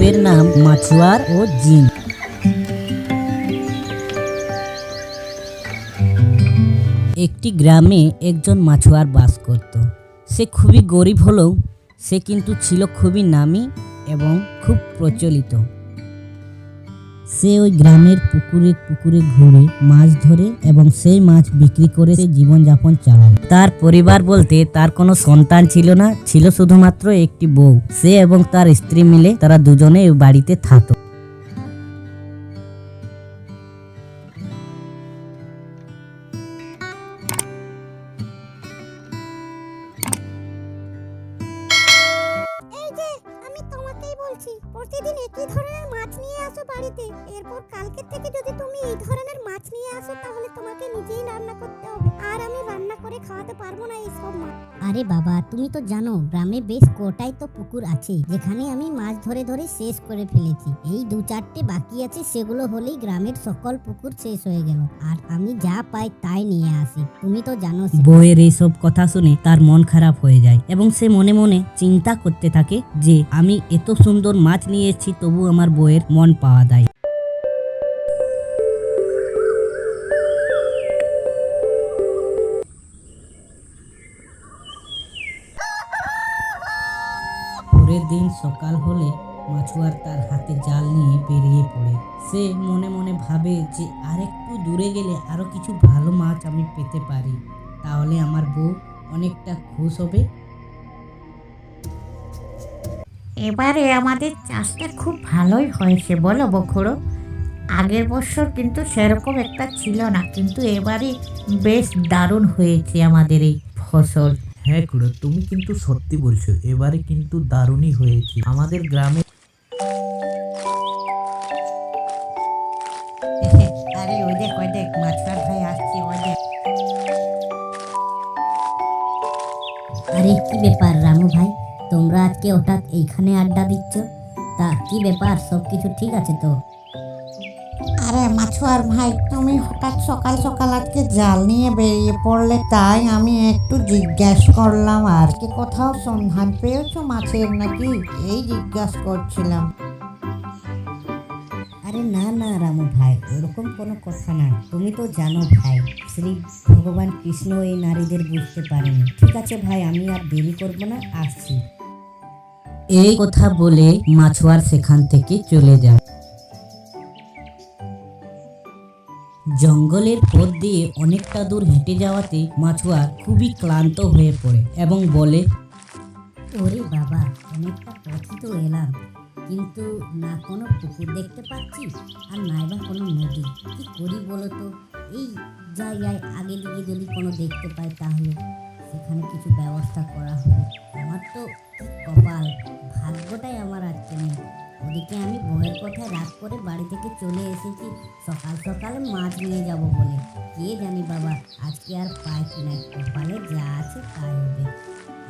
গল্পের নাম মাছুয়ার ও জিন। একটি গ্রামে একজন মাছুয়ার বাস করত। সে খুবই গরিব হলেও সে কিন্তু ছিল খুবই নামি এবং খুব প্রচলিত। সে ওই গ্রামের পুকুরে পুকুরে ঘুরে মাছ ধরে এবং সেই মাছ বিক্রি করে সে জীবনযাপন চালায়। তার পরিবার বলতে তার কোনো সন্তান ছিল না, ছিল শুধুমাত্র একটি বউ। সে এবং তার স্ত্রী মিলে তারা দুজনে বাড়িতে থাকতো। প্রতিদিন একই ধরনের বাড়িতে। এরপর কালকে থেকে যদি তুমি এই ধরনের মাছ নিয়ে আসো, তাহলে তোমাকে নিজেই রান্না করতে হবে। আর আমি রান্না খাওয়াতে পারব না এই সব মাছ আরে বাবা তুমি তো জানো গ্রামে বেশ কোটাই তো পুকুর আছে যেখানে আমি মাছ ধরে ধরে শেষ করে ফেলেছি। এই দু চারটে বাকি আছে সেগুলো হলেই গ্রামের সকল পুকুর শেষ হয়ে গেল। আর আমি যা পাই তাই নিয়ে আসি। তুমি তো জানো বউয়ের এইসব কথা শুনে তার মন খারাপ হয়ে যায় এবং সে মনে মনে চিন্তা করতে থাকে যে আমি এত সুন্দর মাছ নিয়ে এসেছি তবু আমার বউয়ের মন পাওয়া দেয় পরের দিন সকাল হলে মাছুয়ার তার হাতে জাল নিয়ে বেরিয়ে পড়ে। সে মনে মনে ভাবে যে আরেকটু দূরে গেলে আরও কিছু ভালো মাছ আমি পেতে পারি। তাহলে আমার বউ অনেকটা খুশ হবে। এবারে আমাদের চাষটা খুব ভালোই হয়েছে, বলো বখুড়ো আগের বছর কিন্তু সেরকম একটা ছিল না, কিন্তু এবারে বেশ দারুণ হয়েছে আমাদের এই ফসল। হ্যাঁ খুড়ো তুমি কিন্তু সত্যি বলছো এবারে কিন্তু দারুণই হয়েছে। আমাদের গ্রামে আরে ওই দেখ ওই দেখ মাছটার ভাই আসছে ওই দেখ। আরে কি ব্যাপার রামু ভাই তোমরা আজকে হঠাৎ এইখানে আড্ডা দিচ্ছ? তা কি ব্যাপার সব কিছু ঠিক আছে তো? আরে মাছুয়ার ভাই তুমি হঠাৎ সকাল সকাল আজকে জাল নিয়ে বেরিয়ে পড়লে তাই আমি একটু জিজ্ঞাসা করলাম আর কি কোথাও সন্ধান পেয়েছ মাছের নাকি? এই জিজ্ঞাসা করছিলাম। আরে না না রামু ভাই ওরকম কোনো কথা না। তুমি তো জানো ভাই শ্রী ভগবান কৃষ্ণ এই নারীদের বুঝতে পারেনি। ঠিক আছে ভাই আমি আর দেরি করব না আসছি। এই কথা বলে মাছুয়ার সেখান থেকে চলে যায়। জঙ্গলের পথ দিয়ে অনেকটা দূর হেঁটে যাওয়াতে মাছুয়া খুবই ক্লান্ত হয়ে পড়ে এবং বলে, ওরে বাবা, অনেকটা পথই তো এলাম। কিন্তু না কোনো পুকুর দেখতে পাচ্ছি আর নাইবা কোনো নদী। কি করি বলো তো? এই জায়গায় আগে দিকে যদি কোনো দেখতে পাই তাহলে সেখানে কিছু ব্যবস্থা করা হবে আমার তো কপাল? ভাগ্যটাই আমার আজকে নেই। ওদিকে আমি বউয়ের কথা রাগ করে বাড়ি থেকে চলে এসেছি। সকাল সকালে মাছ নিয়ে যাব বলে। কে জানি বাবা, আজকে আর পাই কিনা কপালে যা আছে তাই হবে।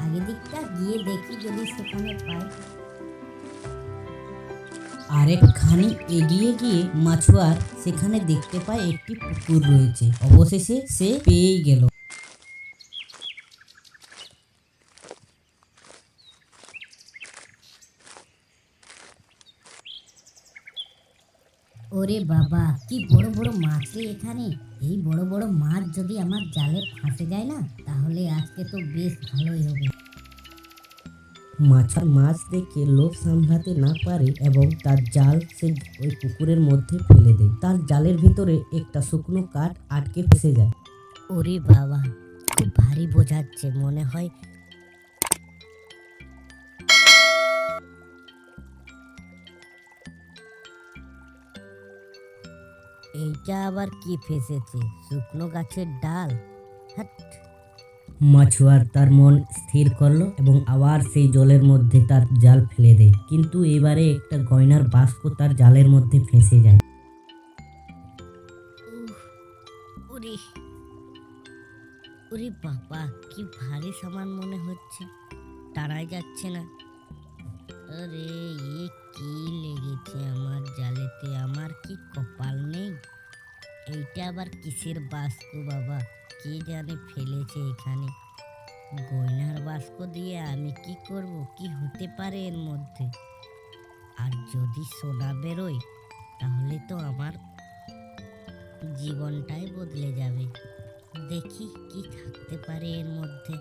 আগে দিকটা গিয়ে দেখি যদি সেখানে পাই আরেকখানি এগিয়ে গিয়ে মাছুয়ার সেখানে দেখতে পায় একটি পুকুর রয়েছে। অবশেষে সে পেয়েই গেল। ওরে বাবা কি বড় বড় মাছ রে এখানে। এই বড় বড় মাছ যদি আমার জালে ফাঁসে যায় না তাহলে আজকে তো বেশ ভালোই হবে। মাছার মাছ দেখে লোভ সামলাতে না পারে এবং তার জাল সে ওই পুকুরের মধ্যে ফেলে দেয়। তার জালের ভিতরে একটা শুকনো কাঠ আটকে ফেসে যায়। ওরে বাবা খুব ভারী বোঝাচ্ছে মনে হয় এইটা আবার কি ফেসেছে? শুকনো গাছের ডাল? হাট। মাছুয়ার তার মন স্থির করল এবং আবার সেই জলের মধ্যে তার জাল ফেলে দেয়। কিন্তু এবারে একটা গয়নার বাস্ক তার জালের মধ্যে ফেঁসে যায়। ওরে। ওরে বাবা কি ভারী সামান মনে হচ্ছে। তারাই যাচ্ছে না। আরে এ আবার কিসের বাস্ক বাবা? কে জানে ফেলেছে এখানে? গয়নার বাস্ক দিয়ে আমি কি করব? কি হতে পারে এর মধ্যে? আর যদি সোনা বেরোয়, তাহলে তো আমার জীবনটাই বদলে যাবে। দেখি কি থাকতে পারে এর মধ্যে।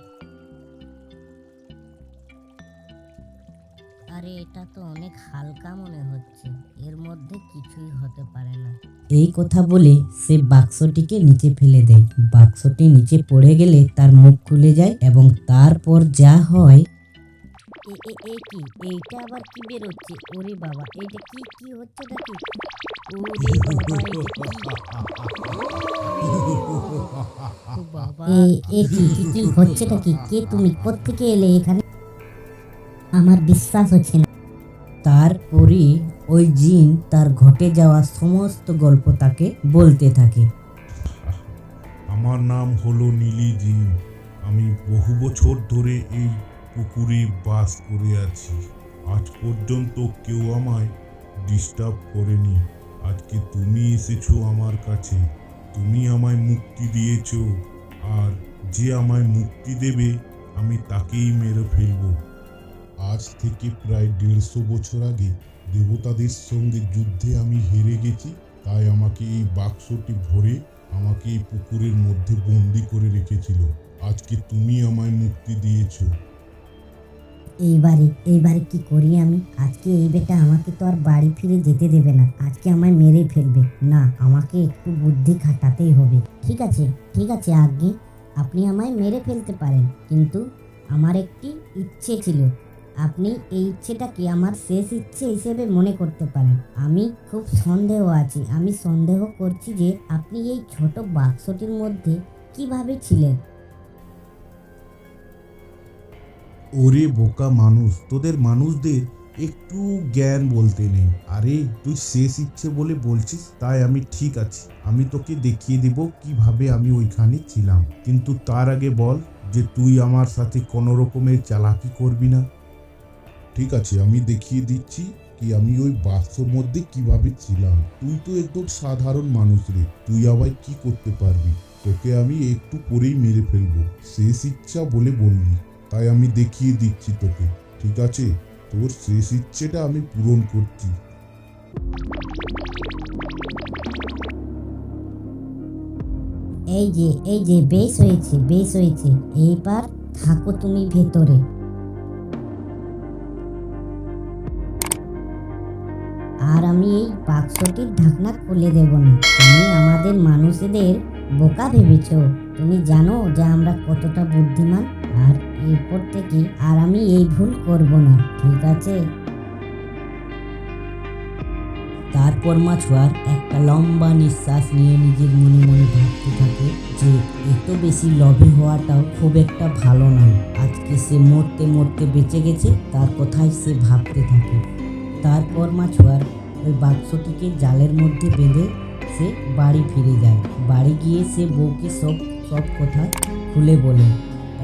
আরে, এটা তো অনেক হালকা মনে হচ্ছে। এর মধ্যে কিছুই হতে পারে না। এই কথা বলে সে বাক্সটিকে নিচে ফেলে দেয়। বাক্সটি নিচে পড়ে গেলে তার মুখ খুলে যায় এবং তারপর যা হয় এ এ এ কি? এইটা আবার কি বেরোচ্ছে? ওরে বাবা এইটা কি কি হচ্ছে নাকি? ওরে বাবা কি? বাবা। এ কি তুমি? কোত্থেকে এলে এখানে? আমার বিশ্বাস হচ্ছে না। তারপরে ওই জিন তার ঘটে যাওয়া সমস্ত গল্প তাকে বলতে থাকে। আমার নাম হলো নীলি জিন। আমি বহু বছর ধরে এই পুকুরে বাস করে আছি। আজ পর্যন্ত কেউ আমায় ডিস্টার্ব করেনি। আজকে তুমি এসেছ আমার কাছে। তুমি আমায় মুক্তি দিয়েছ। আর যে আমায় মুক্তি দেবে, আমি তাকেই মেরে ফেলব। আজ থেকে প্রায় দেড়শো বছর আগে দেবতাদের সঙ্গে যুদ্ধে আমি হেরে গেছি, তাই আমাকে এই বাক্সটি ভরে আমাকে এই পুকুরের মধ্যে বন্দি করে রেখেছিল। আজকে তুমি আমায় মুক্তি দিয়েছ। এইবারে এইবারে কি করি আমি? আজকে এই বেটা আমাকে তো আর বাড়ি ফিরে যেতে দেবে না। আজকে আমায় মেরে ফেলবে। না, আমাকে একটু বুদ্ধি খাটাতেই হবে। ঠিক আছে ঠিক আছে আগে আপনি আমায় মেরে ফেলতে পারেন, কিন্তু আমার একটি ইচ্ছে ছিল। আপনি এই ইচ্ছেটাকে আমার শেষ ইচ্ছে হিসেবে মনে করতে পারেন। আমি খুব সন্দেহ আছি। আমি সন্দেহ করছি যে আপনি এই ছোট বাক্সটির মধ্যে কীভাবে ছিলেন। ওরে বোকা মানুষ, তোদের মানুষদের একটু জ্ঞান বলতে নেই। আরে, তুই শেষ ইচ্ছে বলে বলছিস, তাই আমি ঠিক আছি। আমি তোকে দেখিয়ে দেব কীভাবে আমি ওইখানে ছিলাম। কিন্তু তার আগে বল যে তুই আমার সাথে কোনো রকমের চালাকি করবি না। ঠিক আছে, আমি দেখিয়ে দিচ্ছি কি আমি ওই বাক্সর মধ্যে কীভাবে ছিলাম। তুই তো একদম সাধারণ মানুষ রে, তুই আবার কি করতে পারবি? তোকে আমি একটু পরেই মেরে ফেলব, শেষ ইচ্ছা বলে বললি, তাই আমি দেখিয়ে দিচ্ছি তোকে, ঠিক আছে? তোর শেষ ইচ্ছেটা আমি পূরণ করছি। এই যে এই যে, বেশ হয়েছে বেশ হয়েছে, এইবার থাকো তুমি ভেতরে। আর আমি এই বাক্সটির ঢাকনা খুলে দেব না। তুমি আমাদের মানুষদের বোকা ভেবেছ। তুমি জানো যে আমরা কতটা বুদ্ধিমান। আর এরপর থেকে আর আমি এই ভুল করব না, ঠিক আছে? তারপর মাছুয়ার একটা লম্বা নিঃশ্বাস নিয়ে নিজের মনে মনে ভাবতে থাকে যে, এত বেশি লোভী হওয়াটাও খুব একটা ভালো নয়। আজকে সে মরতে মরতে বেঁচে গেছে, তার কথাই সে ভাবতে থাকে। তারপর মাছুয়ার ওই বাক্সটিকে জালের মধ্যে বেঁধে সে বাড়ি ফিরে যায়। বাড়ি গিয়ে সে বউকে সব সব কথা খুলে বলে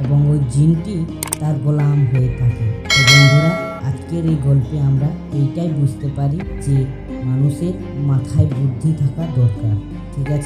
এবং ওই জিনটি তার গোলাম হয়ে থাকে। বন্ধুরা, আজকের এই গল্পে আমরা এইটাই বুঝতে পারি যে মানুষের মাথায় বুদ্ধি থাকা দরকার। ঠিক আছে?